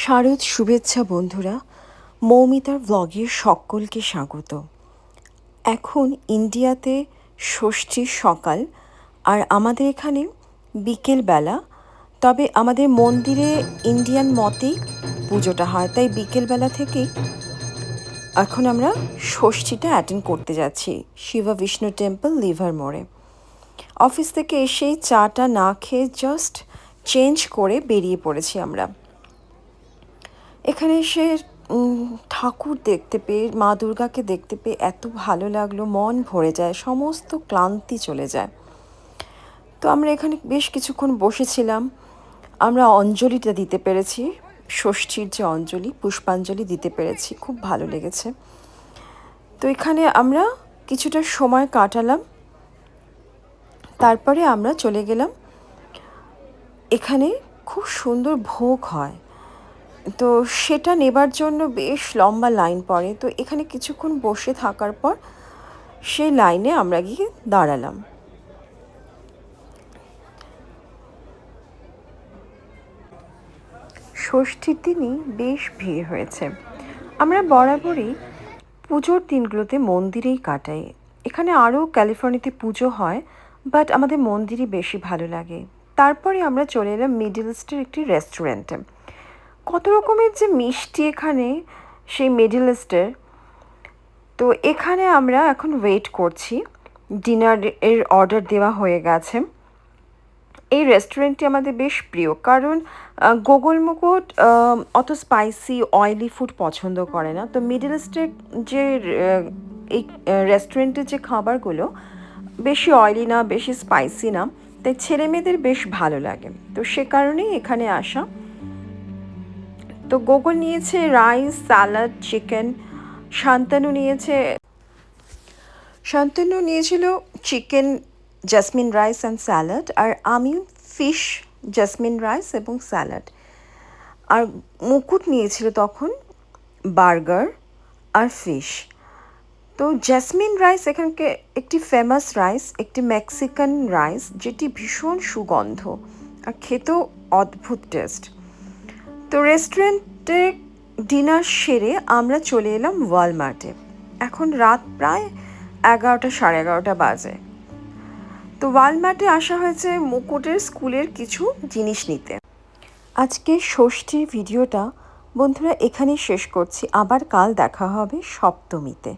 শারদ শুভেচ্ছা বন্ধুরা, মৌমিতার ব্লগে সকলকে স্বাগত। এখন ইন্ডিয়াতে ষষ্ঠীর সকাল আর আমাদের এখানে বিকেলবেলা তবে আমাদের মন্দিরে ইন্ডিয়ান মতেই পুজোটা হয়, তাই বিকেলবেলা থেকেই এখন আমরা ষষ্ঠীটা অ্যাটেন্ড করতে যাচ্ছি, শিবা বিষ্ণু টেম্পল লিভার মোড়ে। অফিস থেকে এসেই চাটা না খেয়ে জাস্ট চেঞ্জ করে বেরিয়ে পড়েছি আমরা। এখানে উম, ঠাকুর দেখতে পেয়ে মা দুর্গাকে দেখতে পেয়ে এত ভালো লাগল মন ভরে যায় সমস্ত ক্লান্তি চলে যায়। তো আমরা এখানে বেশ কিছুক্ষণ বসেছিলাম। আমরা অঞ্জলিটা দিতে পেরেছি ষষ্ঠীর যে অঞ্জলি পুষ্পাঞ্জলি দিতে পেরেছি খুব ভালো লেগেছে। তো এখানে আমরা কিছুটা সময় কাটালাম তারপরে আমরা চলে গেলাম। এখানে খুব সুন্দর ভোগ হয়। তো সেটা নেবার জন্য বেশ লম্বা লাইন পড়ে। তো এখানে কিছুক্ষণ বসে থাকার পর সেই লাইনে আমরা গিয়ে দাঁড়ালাম। ষষ্ঠীর দিনই বেশ ভিড় হয়েছে। আমরা বরাবরই পুজোর দিনগুলোতে মন্দিরেই কাটাই। এখানে আরও ক্যালিফোর্নিয়াতে পুজো হয়, বাট আমাদের মন্দিরই বেশি ভালো লাগে। তারপরে আমরা চলে এলাম মিডল ইস্টের একটি রেস্টুরেন্টে। কত রকমের যে মিষ্টি এখানে, সেই মিডল ইস্টের তো এখানে আমরা এখন ওয়েট করছি। ডিনার এর অর্ডার দেওয়া হয়ে গেছে। এই রেস্টুরেন্টটি আমাদের বেশ প্রিয়। কারণ গোগল মুকুট অত স্পাইসি অয়েলি ফুড পছন্দ করে না। তো মিডল ইস্টের যে এই রেস্টুরেন্টের যে খাবারগুলো, বেশি অয়েলি না, বেশি স্পাইসি না। তাই ছেলে মেয়েদের বেশ ভালো লাগে। তো সে কারণেই এখানে আসা। তো গোগল নিয়েছে রাইস, স্যালাড, চিকেন, শান্তনু নিয়েছে, শান্তনু নিয়েছিল chicken, jasmine rice and salad, আর আমি ফিশ, জাসমিন রাইস এবং স্যালাড। আর মুকুট নিয়েছিল তখন বার্গার আর ফিশ। তো জ্যাসমিন রাইস এখানকে একটি ফেমাস রাইস, একটি মেক্সিকান রাইস, যেটি ভীষণ সুগন্ধ আর খেতেও অদ্ভুত টেস্ট তো রেস্টুরেন্টে ডিনার সেরে আমরা চলে এলাম ওয়ালমার্টে এখন রাত প্রায় এগারোটা সাড়ে এগারোটা বাজে। তো ওয়ালমার্টে আসা হয়েছে মুকুটের স্কুলের কিছু জিনিস নিতে। আজকে ষষ্ঠীর ভিডিওটা বন্ধুরা এখানেই শেষ করছি। আবার কাল দেখা হবে সপ্তমীতে।